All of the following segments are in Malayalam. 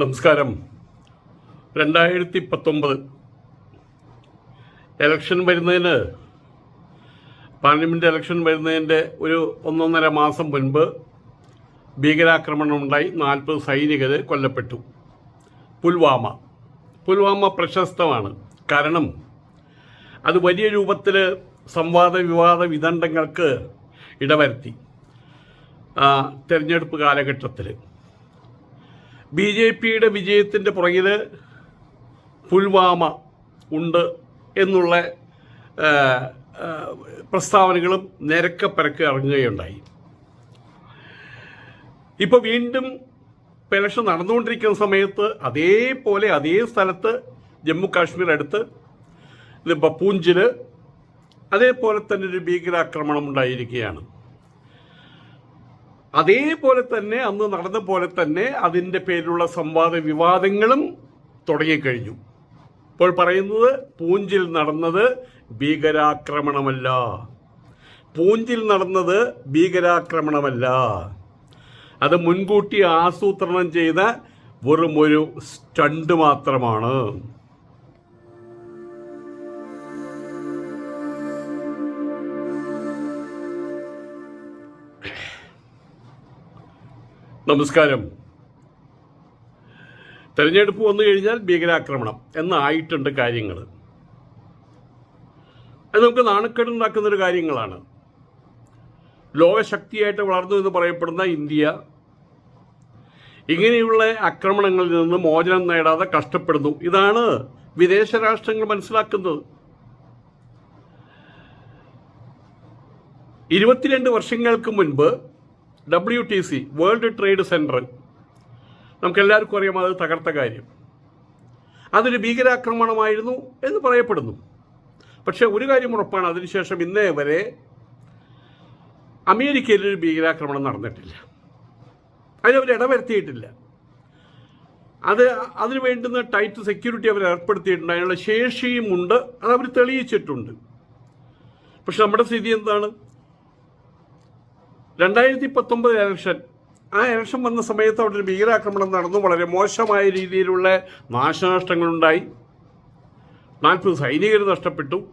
നമസ്കാരം. രണ്ടായിരത്തി പത്തൊമ്പത് എലക്ഷൻ വരുന്നതിന് പാർലമെന്റ് എലക്ഷൻ വരുന്നതിന്റെ ഒരു ഒന്നൊന്നര മാസം മുൻപ് ഭീകരാക്രമണം ഉണ്ടായി നാൽപ്പത് സൈനികർ കൊല്ലപ്പെട്ടു. പുൽവാമ. പുൽവാമ പ്രശസ്തമാണ്. കാരണം അത് വലിയ രൂപത്തിൽ സംവാദ വിവാദ വിദണ്ഡങ്ങൾക്ക് ഇടവരുത്തി തിരഞ്ഞെടുപ്പ് കാലഘട്ടത്തിൽ ബി ജെ പിയുടെ വിജയത്തിന്റെ പുറകിൽ പുൽവാമ ഉണ്ട് എന്നുള്ള പ്രസ്താവനകളും നിരക്കപ്പരക്ക് ഇറങ്ങുകയുണ്ടായി. ഇപ്പോൾ വീണ്ടും ഇലക്ഷൻ നടന്നുകൊണ്ടിരിക്കുന്ന സമയത്ത് അതേപോലെ അതേ സ്ഥലത്ത് ജമ്മു കാശ്മീർ അടുത്ത് ഇതിപ്പോൾ പൂഞ്ചിൽ അതേപോലെ തന്നെ ഒരു ഭീകരാക്രമണം ഉണ്ടായിരിക്കുകയാണ്. അതേപോലെ തന്നെ അന്ന് നടന്ന പോലെ തന്നെ അതിന്റെ പേരിലുള്ള സംവാദ വിവാദങ്ങളും തുടങ്ങിക്കഴിഞ്ഞു. ഇപ്പോൾ പറയുന്നത് പൂഞ്ചിൽ നടന്നത് ഭീകരാക്രമണമല്ല. പൂഞ്ചിൽ നടന്നത് ഭീകരാക്രമണമല്ല. അത് മുൻകൂട്ടി ആസൂത്രണം ചെയ്ത വെറും ഒരു സ്റ്റണ്ട് മാത്രമാണ്. നമസ്കാരം. തെരഞ്ഞെടുപ്പ് വന്നു കഴിഞ്ഞാൽ ഭീകരാക്രമണം എന്നായിട്ടുണ്ട് കാര്യങ്ങൾ അത് നമുക്ക് നാണക്കേടുണ്ടാക്കുന്ന ഒരു കാര്യങ്ങളാണ്. ലോകശക്തിയായിട്ട് വളർന്നു എന്ന് പറയപ്പെടുന്ന ഇന്ത്യ ഇങ്ങനെയുള്ള ആക്രമണങ്ങളിൽ നിന്ന് മോചനം നേടാതെ കഷ്ടപ്പെടുന്നു. ഇതാണ് വിദേശ രാഷ്ട്രങ്ങൾ മനസ്സിലാക്കുന്നത്. ഇരുപത്തിരണ്ട് വർഷങ്ങൾക്ക് മുൻപ് W T C world trade centre നമുക്കെല്ലാവർക്കും അറിയാം അത് തകർത്ത കാര്യം. അതൊരു ഭീകരാക്രമണമായിരുന്നു എന്ന് പറയപ്പെടുന്നു. പക്ഷേ ഒരു കാര്യം ഉറപ്പാണ് അതിനുശേഷം ഇന്നേ വരെ അമേരിക്കയിൽ ഒരു ഭീകരാക്രമണം നടന്നിട്ടില്ല. അതിനവർ ഇടവരുത്തിയിട്ടില്ല. അത് അതിന് വേണ്ടുന്ന ടൈറ്റ് സെക്യൂരിറ്റി അവർ ഏർപ്പെടുത്തിയിട്ടുണ്ട്. അതിനുള്ള ശേഷിയും ഉണ്ട് അത് അവർ തെളിയിച്ചിട്ടുണ്ട്. പക്ഷെ നമ്മുടെ സ്ഥിതി എന്താണ്? രണ്ടായിരത്തി പത്തൊമ്പത് ഇലക്ഷൻ ആ ഇലക്ഷൻ വന്ന സമയത്ത് അവിടെ ഒരു ഭീകരാക്രമണം നടന്നു. വളരെ മോശമായ രീതിയിലുള്ള നാശനഷ്ടങ്ങളുണ്ടായി. നാൽപ്പത് സൈനികർ നഷ്ടപ്പെട്ടു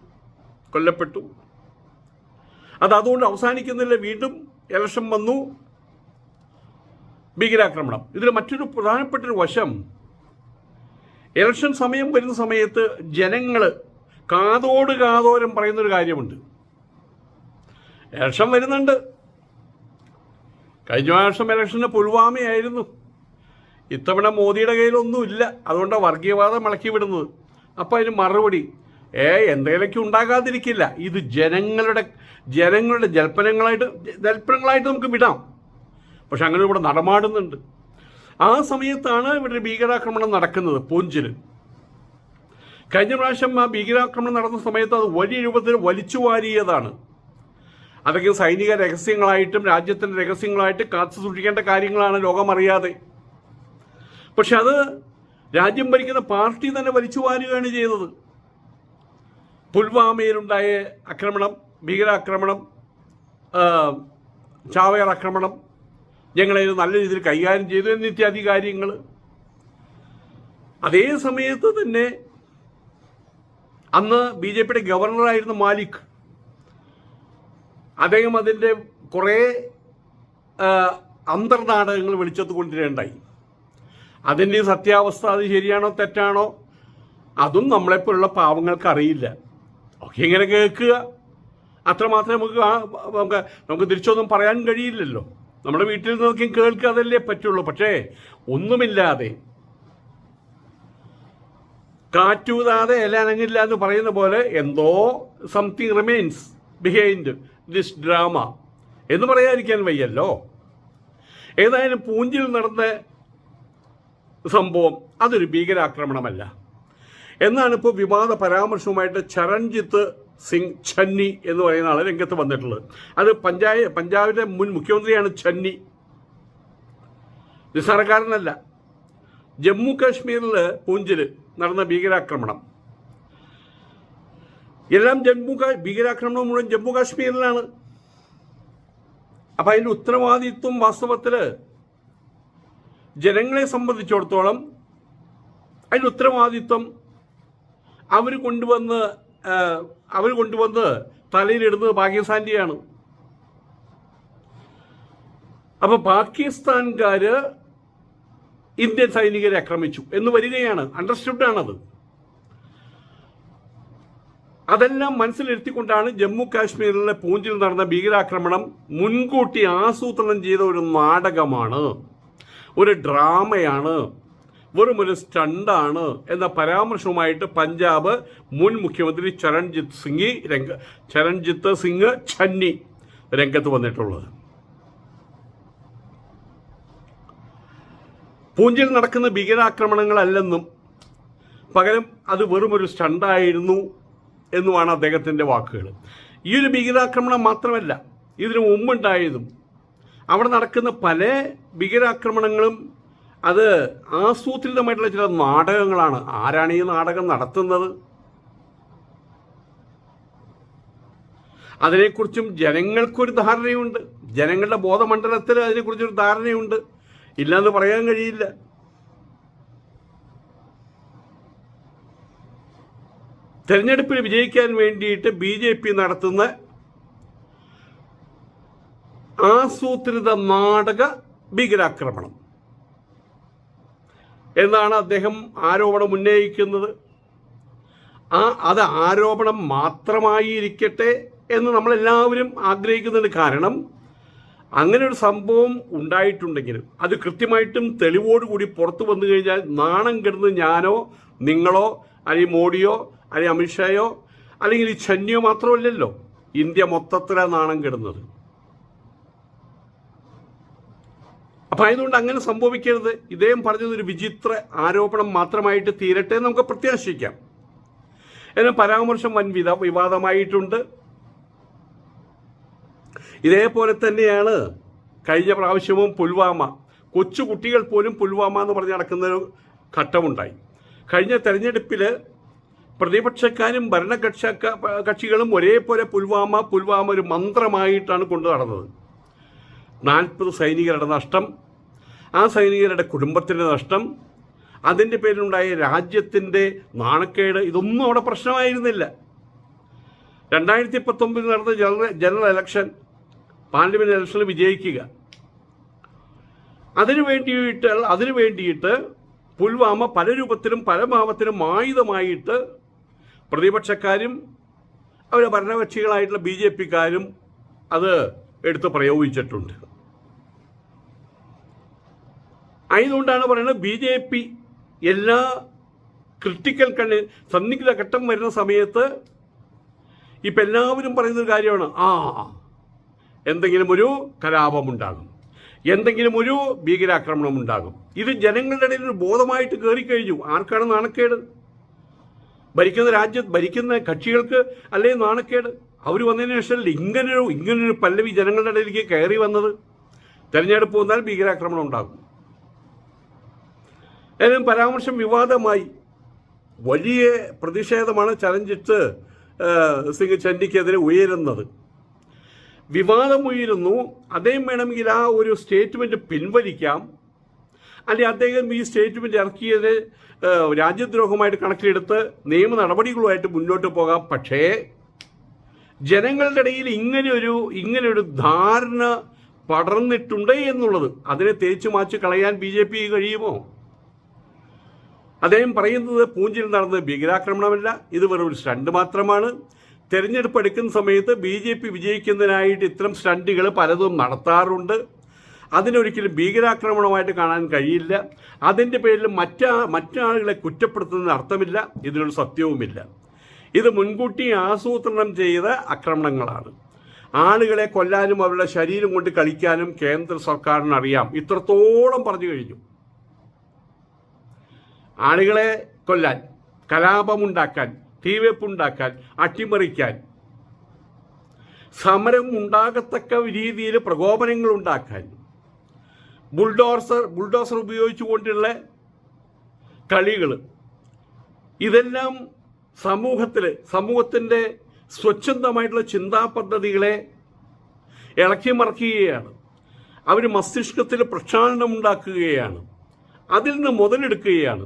കൊല്ലപ്പെട്ടു. അത് അതുകൊണ്ട് അവസാനിക്കുന്നില്ല. വീണ്ടും ഇലക്ഷൻ വന്നു. ഭീകരാക്രമണം. ഇതിൽ മറ്റൊരു പ്രധാനപ്പെട്ടൊരു വശം ഇലക്ഷൻ സമയം വരുന്ന സമയത്ത് ജനങ്ങൾ കാതോട് കാതോരം പറയുന്നൊരു കാര്യമുണ്ട്. ഇലക്ഷൻ വരുന്നുണ്ട്. കഴിഞ്ഞ വർഷം ഇലക്ഷന് പുൽവാമയായിരുന്നു. ഇത്തവണ മോദിയുടെ കയ്യിലൊന്നുമില്ല. അതുകൊണ്ടാണ് വർഗീയവാദം ഇളക്കി വിടുന്നത്. അപ്പോൾ അതിന് മറുപടി ഏ എന്തെങ്കിലുമൊക്കെ ഉണ്ടാകാതിരിക്കില്ല. ഇത് ജനങ്ങളുടെ ജനങ്ങളുടെ ജൽപ്പനങ്ങളായിട്ട് ജൽപ്പനങ്ങളായിട്ട് നമുക്ക് വിടാം. പക്ഷെ അങ്ങനെ ഇവിടെ നടമാടുന്നുണ്ട്. ആ സമയത്താണ് ഇവിടെ ഭീകരാക്രമണം നടക്കുന്നത് പൂഞ്ചിൽ കഴിഞ്ഞ പ്രാവശ്യം ആ ഭീകരാക്രമണം നടന്ന സമയത്ത് അത് വലിയ രൂപത്തിൽ വലിച്ചു വാരിയതാണ് അതൊക്കെ സൈനിക രഹസ്യങ്ങളായിട്ടും രാജ്യത്തിന്റെ രഹസ്യങ്ങളായിട്ട് കാത്തു സൂക്ഷിക്കേണ്ട കാര്യങ്ങളാണ് ലോകം അറിയാതെ പക്ഷെ അത് രാജ്യം ഭരിക്കുന്ന പാർട്ടി തന്നെ വലിച്ചു വാരുകയാണ് ചെയ്തത്. പുൽവാമയിലുണ്ടായ ആക്രമണം ഭീകരാക്രമണം ചാവയർ ആക്രമണം ഞങ്ങളതിന് നല്ല രീതിയിൽ കൈകാര്യം ചെയ്തു എന്നിത്യാദി കാര്യങ്ങൾ. അതേ സമയത്ത് തന്നെ അന്ന് ബി ജെ പിയുടെ ഗവർണറായിരുന്ന മാലിക് അദ്ദേഹം അതിന്റെ കുറേ അന്തർനാടകങ്ങൾ വെളിച്ചത്ത് കൊണ്ടുവരേണ്ടായി അതിന്റെ സത്യാവസ്ഥ അത് ശരിയാണോ തെറ്റാണോ അതും നമ്മളെപ്പോലുള്ള പാവങ്ങൾക്ക് അറിയില്ല ഒക്കെ ഇങ്ങനെ കേൾക്കുക. അത്രമാത്രമേ നമുക്ക് നമുക്ക് നമുക്ക് തിരിച്ചൊന്നും പറയാൻ കഴിയില്ലല്ലോ. നമ്മുടെ വീട്ടിൽ നോക്കി കേൾക്കുക അതല്ലേ പറ്റുള്ളൂ. പക്ഷേ ഒന്നുമില്ലാതെ കാറ്റൂതാതെ ഇല അനങ്ങില്ല എന്ന് പറയുന്ന പോലെ എന്തോ something remains behind this drama എന്ന് പറയാതിരിക്കാൻ വയ്യല്ലോ. ഏതായാലും പൂഞ്ചിൽ നടന്ന സംഭവം അതൊരു ഭീകരാക്രമണമല്ല. എന്നാണ് ഇപ്പോൾ വിവാദ പരാമർശവുമായിട്ട് ചരൺജിത്ത് സിംഗ് ഛന്നി എന്ന് പറയുന്ന ആൾ രംഗത്ത് വന്നിട്ടുള്ളത്. അത് പഞ്ചായ പഞ്ചാബിലെ മുൻ മുഖ്യമന്ത്രിയാണ് ഛന്നി. നിസ്സാരക്കാരനല്ല ജമ്മു കാശ്മീരിൽ പൂഞ്ചിൽ നടന്ന ഭീകരാക്രമണം. എല്ലാം ജമ്മു ഭീകരാക്രമണം മുഴുവൻ ജമ്മു കാശ്മീരിലാണ്. അപ്പം അതിന്റെ ഉത്തരവാദിത്വം വാസ്തവത്തിൽ ജനങ്ങളെ സംബന്ധിച്ചിടത്തോളം അതിന്റെ ഉത്തരവാദിത്വം അവർ കൊണ്ടുവന്ന് അവർ കൊണ്ടുവന്ന് തലയിലിടുന്നത് പാകിസ്ഥാന്റെയാണ് അപ്പോൾ പാകിസ്ഥാൻകാർ ഇന്ത്യൻ സൈനികരെ ആക്രമിച്ചു എന്ന് വരികയാണ്. അണ്ടർസ്റ്റുഡ് ആണത്. അതെല്ലാം മനസ്സിലിരുത്തിക്കൊണ്ടാണ് ജമ്മു കാശ്മീരിലെ പൂഞ്ചിൽ നടന്ന ഭീകരാക്രമണം മുൻകൂട്ടി ആസൂത്രണം ചെയ്ത ഒരു നാടകമാണ്. ഒരു ഡ്രാമയാണ്. വെറും ഒരു സ്റ്റണ്ടാണ് എന്ന പരാമർശവുമായിട്ട് പഞ്ചാബ് മുൻ മുഖ്യമന്ത്രി ചരൺജിത്ത് സിംഗ് രംഗ ചരൺജിത്ത് സിംഗ് ഛന്നി രംഗത്ത് വന്നിട്ടുള്ളത്. പൂഞ്ചിൽ നടക്കുന്ന ഭീകരാക്രമണങ്ങളല്ലെന്നും പകരം അത് വെറുമൊരു സ്റ്റണ്ടായിരുന്നു എന്നുമാണ് അദ്ദേഹത്തിന്റെ വാക്കുകൾ. ഈ ഒരു ഭീകരാക്രമണം മാത്രമല്ല ഇതിനു മുമ്പുണ്ടായതും അവിടെ നടക്കുന്ന പല ഭീകരാക്രമണങ്ങളും അത് ആസൂത്രിതമായിട്ടുള്ള ചില നാടകങ്ങളാണ്. ആരാണ് ഈ നാടകം നടത്തുന്നത്? അതിനെക്കുറിച്ചും ജനങ്ങൾക്കൊരു ധാരണയുണ്ട്. ജനങ്ങളുടെ ബോധമണ്ഡലത്തിൽ അതിനെക്കുറിച്ചൊരു ധാരണയുണ്ട്. ഇല്ലെന്ന് പറയാൻ കഴിയില്ല. തെരഞ്ഞെടുപ്പിൽ വിജയിക്കാൻ വേണ്ടിയിട്ട് ബി ജെ പി നടത്തുന്ന ആസൂത്രിത നാടക ഭീകരാക്രമണം. എന്നാണ് അദ്ദേഹം ആരോപണം ഉന്നയിക്കുന്നത്. ആ അത് ആരോപണം മാത്രമായിരിക്കട്ടെ എന്ന് നമ്മളെല്ലാവരും ആഗ്രഹിക്കുന്നുണ്ട് കാരണം അങ്ങനെ ഒരു സംഭവം ഉണ്ടായിട്ടുണ്ടെങ്കിലും അത് കൃത്യമായിട്ടും തെളിവോടുകൂടി പുറത്തു വന്നു കഴിഞ്ഞാൽ നാണം കെടുന്ന് ഞാനോ നിങ്ങളോ അല്ലെങ്കിൽ മോഡിയോ അല്ലെങ്കിൽ അമിത്ഷായോ അല്ലെങ്കിൽ ഈ ചെന്നിയോ മാത്രമല്ലല്ലോ ഇന്ത്യ മൊത്തത്തിലാണ് നാണം കെടുന്നത്. അപ്പം അതുകൊണ്ട് അങ്ങനെ സംഭവിക്കരുത്. ഇദ്ദേഹം പറഞ്ഞത് ഒരു വിചിത്ര ആരോപണം മാത്രമായിട്ട് തീരട്ടെ നമുക്ക് പ്രത്യാശിക്കാം. എന്നാൽ പരാമർശം വൻ വിധ വിവാദമായിട്ടുണ്ട്. ഇതേപോലെ തന്നെയാണ് കഴിഞ്ഞ പ്രാവശ്യവും പുൽവാമ കൊച്ചു കുട്ടികൾ പോലും പുൽവാമ എന്ന് പറഞ്ഞ് നടക്കുന്ന ഒരു ഘട്ടമുണ്ടായി. കഴിഞ്ഞ തെരഞ്ഞെടുപ്പിൽ പ്രതിപക്ഷക്കാരും ഭരണകക്ഷ കക്ഷികളും ഒരേപോലെ പുൽവാമ പുൽവാമ ഒരു മന്ത്രമായിട്ടാണ് കൊണ്ടു നടന്നത്. നാൽപ്പത് സൈനികരുടെ നഷ്ടം ആ സൈനികരുടെ കുടുംബത്തിന്റെ നഷ്ടം അതിന്റെ പേരിലുണ്ടായ രാജ്യത്തിന്റെ നാണക്കേട് ഇതൊന്നും അവിടെ പ്രശ്നമായിരുന്നില്ല. രണ്ടായിരത്തി പത്തൊമ്പതിൽ നടന്ന ജനറൽ ജനറൽ ഇലക്ഷൻ പാർലമെന്റ് ഇലക്ഷനിൽ വിജയിക്കുക. അതിനു വേണ്ടിയിട്ട് അതിനു വേണ്ടിയിട്ട് പുൽവാമ പല രൂപത്തിലും പല ഭാവത്തിലും ആയുധമായിട്ട് പ്രതിപക്ഷക്കാരും അവരെ ഭരണകക്ഷികളായിട്ടുള്ള ബി ജെ പിക്കാരും അത് എടുത്ത് പ്രയോഗിച്ചിട്ടുണ്ട്. ആയതുകൊണ്ടാണ് പറയുന്നത് ബി ജെ പി എല്ലാ ക്രിട്ടിക്കൽ കണ്ണി സന്നിഗ്ധ ഘട്ടം വരുന്ന സമയത്ത് ഇപ്പം എല്ലാവരും പറയുന്നൊരു കാര്യമാണ് ആ എന്തെങ്കിലും ഒരു കലാപമുണ്ടാകും എന്തെങ്കിലും ഒരു ഭീകരാക്രമണം ഉണ്ടാകും ഇത് ജനങ്ങളുടെ ഇടയിൽ ഒരു ബോധമായിട്ട് കയറിക്കഴിഞ്ഞു ആർക്കാണ് നാണക്കേട്? ഭരിക്കുന്ന രാജ്യം ഭരിക്കുന്ന കക്ഷികൾക്ക് അല്ലെങ്കിൽ നാണക്കേട്. അവർ വന്നതിന് ശേഷം ഇങ്ങനൊരു ഇങ്ങനൊരു പല്ലവി ജനങ്ങളുടെ ഇടയിലേക്ക് കയറി വന്നത് തെരഞ്ഞെടുപ്പ് വന്നാൽ ഭീകരാക്രമണം ഉണ്ടാകും. ഏതായാലും പരാമർശം വിവാദമായി. വലിയ പ്രതിഷേധമാണ് ചലഞ്ചിട്ട് സിംഗ് ചണ്ടിക്കെതിരെ ഉയരുന്നത്. വിവാദം ഉയരുന്നു. അദ്ദേഹം വേണമെങ്കിൽ ആ ഒരു സ്റ്റേറ്റ്മെന്റ് പിൻവലിക്കാം. അല്ലെങ്കിൽ അദ്ദേഹം ഈ സ്റ്റേറ്റ്മെന്റ് ഇറക്കിയത് രാജ്യദ്രോഹമായിട്ട് കണക്കിലെടുത്ത് നിയമ നടപടികളുമായിട്ട് മുന്നോട്ട് പോകാം. പക്ഷേ ജനങ്ങളുടെ ഇടയിൽ ഇങ്ങനെയൊരു ഇങ്ങനെയൊരു ധാരണ പടർന്നിട്ടുണ്ട് എന്നുള്ളത് അതിനെ തേച്ചു മാച്ച് കളയാൻ ബി ജെ പി കഴിയുമോ? അദ്ദേഹം പറയുന്നത് പൂഞ്ചിൽ നടന്നത് ഭീകരാക്രമണമല്ല ഇത് വെറും ഒരു സ്റ്റണ്ട് മാത്രമാണ്. തെരഞ്ഞെടുപ്പ് എടുക്കുന്ന സമയത്ത് ബി ജെ പി വിജയിക്കുന്നതിനായിട്ട് ഇത്തരം സ്റ്റണ്ടുകൾ പലതും നടത്താറുണ്ട്. അതിനൊരിക്കലും ഭീകരാക്രമണമായിട്ട് കാണാൻ കഴിയില്ല. അതിന്റെ പേരിൽ മറ്റാ മറ്റാളുകളെ കുറ്റപ്പെടുത്തുന്നതിന് അർത്ഥമില്ല. ഇതിനൊരു സത്യവുമില്ല. ഇത് മുൻകൂട്ടി ആസൂത്രണം ചെയ്ത ആക്രമണങ്ങളാണ്. ആളുകളെ കൊല്ലാനും അവരുടെ ശരീരം കൊണ്ട് കളിക്കാനും കേന്ദ്ര സർക്കാരിന് അറിയാം ഇത്രത്തോളം പറഞ്ഞു കഴിഞ്ഞു. ആളുകളെ കൊല്ലാൻ കലാപമുണ്ടാക്കാൻ തീവെപ്പുണ്ടാക്കാൻ അട്ടിമറിക്കാൻ സമരം ഉണ്ടാകത്തക്ക രീതിയിൽ പ്രകോപനങ്ങൾ ഉണ്ടാക്കാൻ ബുൾഡോസർ ബുൾഡോസർ ഉപയോഗിച്ചുകൊണ്ടുള്ള കളികൾ. ഇതെല്ലാം സമൂഹത്തിൽ സമൂഹത്തിന്റെ സ്വച്ഛന്തമായിട്ടുള്ള ചിന്താ പദ്ധതികളെ ഇളക്കി മറക്കുകയാണ് അവർ മസ്തിഷ്കത്തിൽ പ്രക്ഷാളനം ഉണ്ടാക്കുകയാണ് അതിൽ നിന്ന് മുതലെടുക്കുകയാണ്.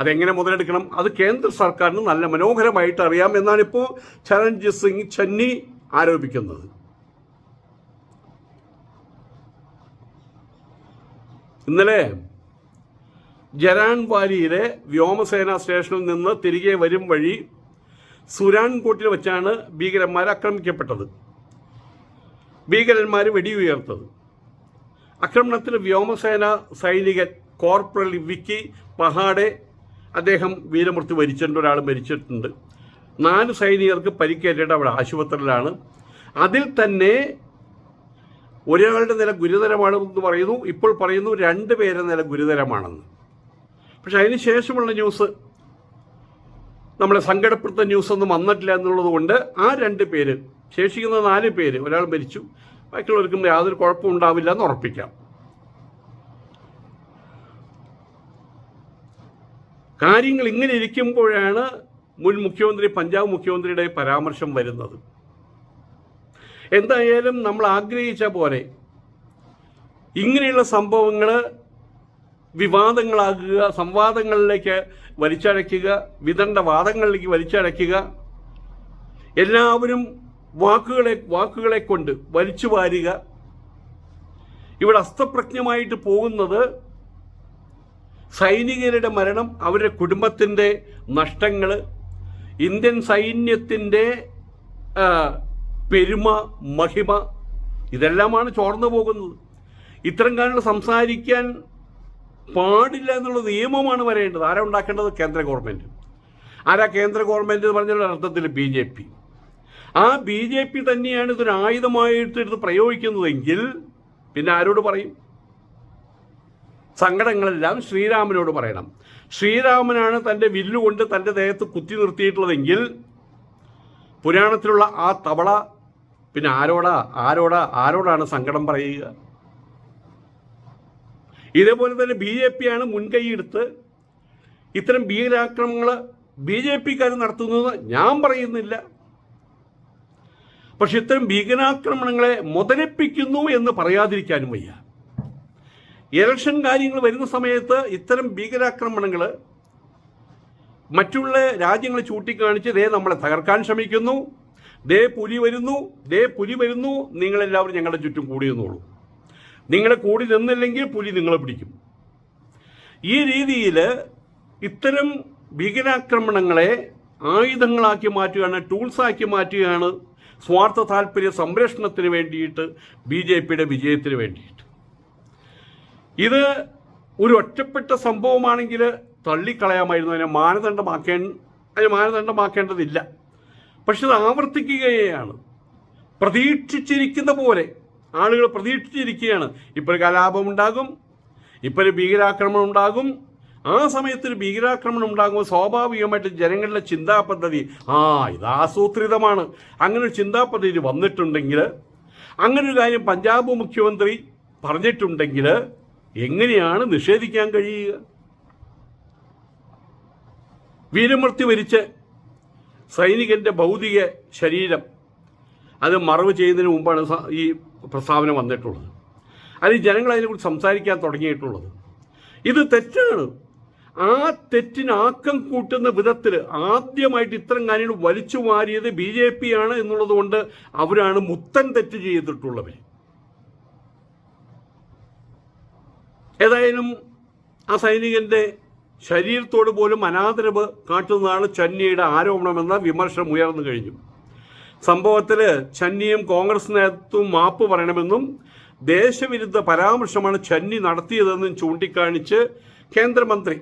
അതെങ്ങനെ മുതലെടുക്കണം? അത് കേന്ദ്ര സർക്കാരിന് നല്ല മനോഹരമായിട്ട് അറിയാം എന്നാണ് ഇപ്പോൾ ചരൺജിത് സിംഗ് ചന്നി ആരോപിക്കുന്നത്. ഇന്നലെ ജരാൻവാലിയിലെ വ്യോമസേനാ സ്റ്റേഷനിൽ നിന്ന് തിരികെ വരും വഴി സുരാൻകോട്ടിൽ വെച്ചാണ് ഭീകരന്മാർ ആക്രമിക്കപ്പെട്ടത്. ഭീകരന്മാർ വെടിയുയർത്തത്. ആക്രമണത്തിൽ വ്യോമസേന സൈനികൻ കോർപ്പറൽ വിക്കി പഹാഡെ അദ്ദേഹം വീരമൃത്യു വരിച്ചിട്ടുണ്ട് ഒരാൾ മരിച്ചിട്ടുണ്ട്. നാല് സൈനികർക്ക് പരിക്കേറ്റിട്ട് അവിടെ ആശുപത്രിയിലാണ്. അതിൽ തന്നെ ഒരാളുടെ നില ഗുരുതരമാണെന്ന് പറയുന്നു. ഇപ്പോൾ പറയുന്നു രണ്ട് പേരുടെ നില ഗുരുതരമാണെന്ന്. പക്ഷെ അതിന് ശേഷമുള്ള ന്യൂസ് നമ്മളെ സങ്കടപ്പെടുത്ത ന്യൂസ് ഒന്നും വന്നിട്ടില്ല എന്നുള്ളത് കൊണ്ട് ആ രണ്ട് പേര് ശേഷിക്കുന്ന നാല് പേര് ഒരാൾ മരിച്ചു. ബാക്കിയുള്ളവർക്കും യാതൊരു കുഴപ്പവും ഉണ്ടാവില്ല എന്ന് ഉറപ്പിക്കാം. കാര്യങ്ങൾ ഇങ്ങനെ ഇരിക്കുമ്പോഴാണ് മുൻ മുഖ്യമന്ത്രി പഞ്ചാബ് മുഖ്യമന്ത്രിയുടെ പരാമർശം വരുന്നത്. എന്തായാലും നമ്മൾ ആഗ്രഹിച്ച പോലെ ഇങ്ങനെയുള്ള സംഭവങ്ങൾ വിവാദങ്ങളാകുക സംവാദങ്ങളിലേക്ക് വലിച്ചടയ്ക്കുക വിതണ്ട വാദങ്ങളിലേക്ക് വലിച്ചടയ്ക്കുക എല്ലാവരും വാക്കുകളെ വാക്കുകളെ കൊണ്ട് വലിച്ചു വാരുക. ഇവിടെ അസ്തപ്രജ്ഞമായിട്ട് പോകുന്നത് സൈനികരുടെ മരണം അവരുടെ കുടുംബത്തിന്റെ നഷ്ടങ്ങൾ ഇന്ത്യൻ സൈന്യത്തിന്റെ പെരുമ മഹിമ ഇതെല്ലാമാണ് ചോർന്നു പോകുന്നത്. ഇത്തരം കാര്യങ്ങൾ സംസാരിക്കാൻ പാടില്ല എന്നുള്ള നിയമമാണ് വരേണ്ടത്. ആരാ ഉണ്ടാക്കേണ്ടത്? കേന്ദ്ര ഗവൺമെന്റ് ആരാ കേന്ദ്ര ഗവൺമെന്റ് എന്ന് പറഞ്ഞ അർത്ഥത്തിൽ ബി ജെ പി. ആ ബി ജെ പി തന്നെയാണ് ഇതൊരു ആയുധമായിട്ട് എടുത്ത് പ്രയോഗിക്കുന്നതെങ്കിൽ പിന്നെ ആരോട് പറയും? സങ്കടങ്ങളെല്ലാം ശ്രീരാമനോട് പറയണം. ശ്രീരാമനാണ് തന്റെ വില്ലുകൊണ്ട് തന്റെ ദേഹത്ത് കുത്തി നിർത്തിയിട്ടുള്ളതെങ്കിൽ പുരാണത്തിലുള്ള ആ തവള പിന്നെ ആരോടാ ആരോടാ ആരോടാണ് സങ്കടം പറയുക? ഇതേപോലെ തന്നെ ബി ജെ പിയാണ് മുൻകൈയെടുത്ത് ഇത്തരം ഭീകരാക്രമങ്ങൾ ബി ജെ പിക്കാർ നടത്തുന്നത് ഞാൻ പറയുന്നില്ല. പക്ഷെ ഇത്തരം ഭീകരാക്രമണങ്ങളെ മുതലിപ്പിക്കുന്നു എന്ന് പറയാതിരിക്കാനും വയ്യ. ഇലക്ഷൻ കാര്യങ്ങൾ വരുന്ന സമയത്ത് ഇത്തരം ഭീകരാക്രമണങ്ങൾ മറ്റുള്ള രാജ്യങ്ങൾ ചൂണ്ടിക്കാണിച്ച് ദേ നമ്മളെ തകർക്കാൻ ശ്രമിക്കുന്നു. ദേ പുലി വരുന്നു. ദേ പുലി വരുന്നു. നിങ്ങളെല്ലാവരും ഞങ്ങളുടെ ചുറ്റും കൂടി നിന്നോളൂ. നിങ്ങളെ കൂടി നിന്നില്ലെങ്കിൽ പുലി നിങ്ങളെ പിടിക്കും. ഈ രീതിയിൽ ഇത്തരം ഭീകരാക്രമണങ്ങളെ ആയുധങ്ങളാക്കി മാറ്റുകയാണ് ടൂൾസാക്കി മാറ്റുകയാണ് സ്വാർത്ഥ താല്പര്യ സംരക്ഷണത്തിന് വേണ്ടിയിട്ട് ബി ജെ പിയുടെ വിജയത്തിന് വേണ്ടിയിട്ട്. ഇത് ഒരു ഒറ്റപ്പെട്ട സംഭവമാണെങ്കിൽ തള്ളിക്കളയാമായിരുന്നു അതിനെ മാനദണ്ഡമാക്കേ അതിനെ മാനദണ്ഡമാക്കേണ്ടതില്ല. പക്ഷെ ഇത് ആവർത്തിക്കുകയാണ്. പ്രതീക്ഷിച്ചിരിക്കുന്ന പോലെ ആളുകൾ പ്രതീക്ഷിച്ചിരിക്കുകയാണ്. ഇപ്പോൾ കലാപം ഉണ്ടാകും. ഇപ്പോൾ ഭീകരാക്രമണം ഉണ്ടാകും. ആ സമയത്ത് ഭീകരാക്രമണം ഉണ്ടാകുമ്പോൾ സ്വാഭാവികമായിട്ട് ജനങ്ങളുടെ ചിന്താ പദ്ധതി ആ ഇത് ആസൂത്രിതമാണ്. അങ്ങനെ ഒരു ചിന്താ പദ്ധതി വന്നിട്ടുണ്ടെങ്കിൽ അങ്ങനെ ഒരു കാര്യം പഞ്ചാബ് മുഖ്യമന്ത്രി പറഞ്ഞിട്ടുണ്ടെങ്കിൽ എങ്ങനെയാണ് നിഷേധിക്കാൻ കഴിയുക? വീരമൃത്യു വരിച്ച് സൈനികന്റെ ഭൗതിക ശരീരം അത് മറവ് ചെയ്യുന്നതിന് മുമ്പാണ് ഈ പ്രസ്താവന വന്നിട്ടുള്ളത്. അതിൽ ജനങ്ങൾ അതിനെക്കുറിച്ച് സംസാരിക്കാൻ തുടങ്ങിയിട്ടുള്ളത്. ഇത് തെറ്റാണ്. ആ തെറ്റിനാക്കം കൂട്ടുന്ന വിധത്തിൽ ആദ്യമായിട്ട് ഇത്തരം കാര്യങ്ങൾ വലിച്ചു മാറിയത് ബി ജെ പി ആണ് എന്നുള്ളത് കൊണ്ട് അവരാണ് മുത്തൻ തെറ്റ് ചെയ്തിട്ടുള്ളവർ ഏതായാലും ആ സൈനികന്റെ ശരീരത്തോട് പോലും അനാദരവ് കാട്ടുന്നതാണ് ചന്നിയുടെ ആരോപണമെന്ന വിമർശനം ഉയർന്നു കഴിഞ്ഞു. സംഭവത്തിൽ ചന്നിയും കോൺഗ്രസ് നേതൃത്വവും മാപ്പ് പറയണമെന്നും ദേശവിരുദ്ധ പരാമർശമാണ് ചന്നി നടത്തിയതെന്നും ചൂണ്ടിക്കാണിച്ച് കേന്ദ്രമന്ത്രി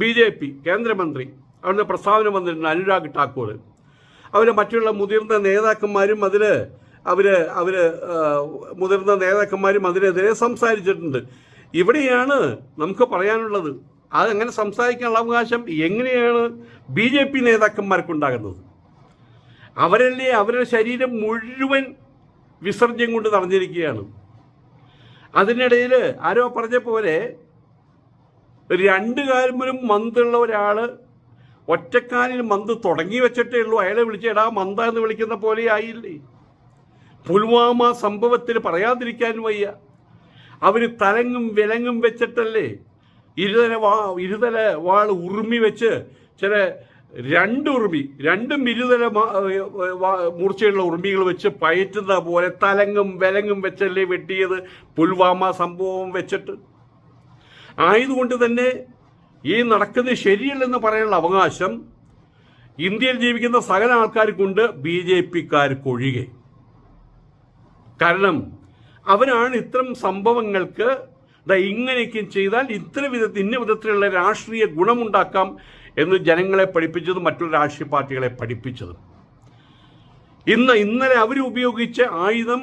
ബി ജെ പി കേന്ദ്രമന്ത്രി അവരുടെ പ്രസ്താവന വന്നിട്ടുണ്ട് അനുരാഗ് ഠാക്കൂർ. അവർ മറ്റുള്ള മുതിർന്ന നേതാക്കന്മാരും അതിൽ അവർ അവർ മുതിർന്ന നേതാക്കന്മാരും അതിനെതിരെ സംസാരിച്ചിട്ടുണ്ട്. ഇവിടെയാണ് നമുക്ക് പറയാനുള്ളത് അതങ്ങനെ സംസാരിക്കാനുള്ള അവകാശം? എങ്ങനെയാണ് ബി ജെ പി നേതാക്കന്മാർക്കുണ്ടാകുന്നത്? അവരല്ലേ അവരുടെ ശരീരം മുഴുവൻ വിസർജ്യം കൊണ്ട് നിറഞ്ഞിരിക്കുകയാണ്. അതിനിടയിൽ ആരോ പറഞ്ഞ പോലെ രണ്ട് കാൽമലും മന്തുള്ള ഒരാൾ ഒറ്റക്കാലിൽ മന്ത് തുടങ്ങി വെച്ചിട്ടേ ഉള്ളൂ. അയാളെ വിളിച്ചേടാ മന്ത എന്ന് വിളിക്കുന്ന പോലെ ആയില്ലേ? പുൽവാമ സംഭവത്തിൽ പറയാതിരിക്കാൻ വയ്യ. അവർ തലങ്ങും വിലങ്ങും വെച്ചിട്ടല്ലേ ഇരുതല വാ ഇരുതല വാൾ ഉറുമി വെച്ച് ചില രണ്ട് ഉറുമി രണ്ടും ഇരുതല മൂർച്ചയുള്ള ഉറുമികൾ വെച്ച് പയറ്റുന്ന പോലെ തലങ്ങും വിലങ്ങും വെച്ചല്ലേ വെട്ടിയത് പുൽവാമ സംഭവം വെച്ചിട്ട്. ആയതുകൊണ്ട് തന്നെ ഈ നടക്കുന്നത് ശരിയല്ലെന്ന് പറയാനുള്ള അവകാശം ഇന്ത്യയിൽ ജീവിക്കുന്ന സകല ആൾക്കാർക്കുണ്ട് ബി ജെ പിക്കാർക്കൊഴികെ. കാരണം അവരാണ് ഇത്തരം സംഭവങ്ങൾക്ക് ദാ ഇങ്ങനെയൊക്കെയും ചെയ്താൽ ഇത്ര വിധത്തിൽ ഇന്ന വിധത്തിലുള്ള രാഷ്ട്രീയ ഗുണമുണ്ടാക്കാം എന്ന് ജനങ്ങളെ പഠിപ്പിച്ചതും മറ്റുള്ള രാഷ്ട്രീയ പാർട്ടികളെ പഠിപ്പിച്ചതും. ഇന്ന് ഇന്നലെ അവർ ഉപയോഗിച്ച ആയുധം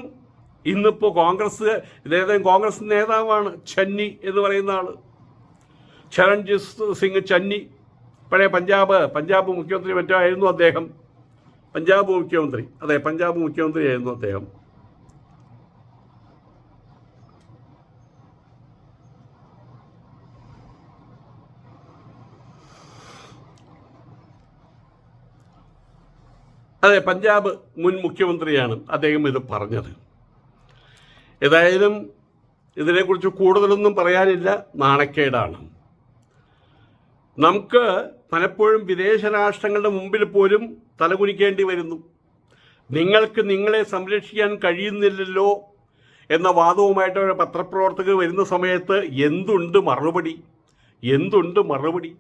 ഇന്നിപ്പോൾ കോൺഗ്രസ് ഏതായാലും കോൺഗ്രസ് നേതാവാണ് ചന്നി എന്ന് പറയുന്ന ആൾ ചരൺജിത് സിംഗ് ചന്നി പഴയ പഞ്ചാബ് പഞ്ചാബ് മുഖ്യമന്ത്രി മറ്റോ ആയിരുന്നു അദ്ദേഹം? പഞ്ചാബ് മുഖ്യമന്ത്രി. അതെ പഞ്ചാബ് മുഖ്യമന്ത്രി ആയിരുന്നു അദ്ദേഹം. അതെ പഞ്ചാബ് മുൻ മുഖ്യമന്ത്രിയാണ് അദ്ദേഹം ഇത് പറഞ്ഞത്. ഏതായാലും ഇതിനെക്കുറിച്ച് കൂടുതലൊന്നും പറയാനില്ല. നാണക്കേടാണ്. നമുക്ക് പലപ്പോഴും വിദേശ രാഷ്ട്രങ്ങളുടെ മുമ്പിൽ പോലും തലകുനിക്കേണ്ടി വരുന്നു. നിങ്ങൾക്ക് നിങ്ങളെ സംരക്ഷിക്കാൻ കഴിയുന്നില്ലല്ലോ എന്ന വാദവുമായിട്ട് പത്രപ്രവർത്തകർ വരുന്ന സമയത്ത് എന്തുണ്ട് മറുപടി? എന്തുണ്ട് മറുപടി?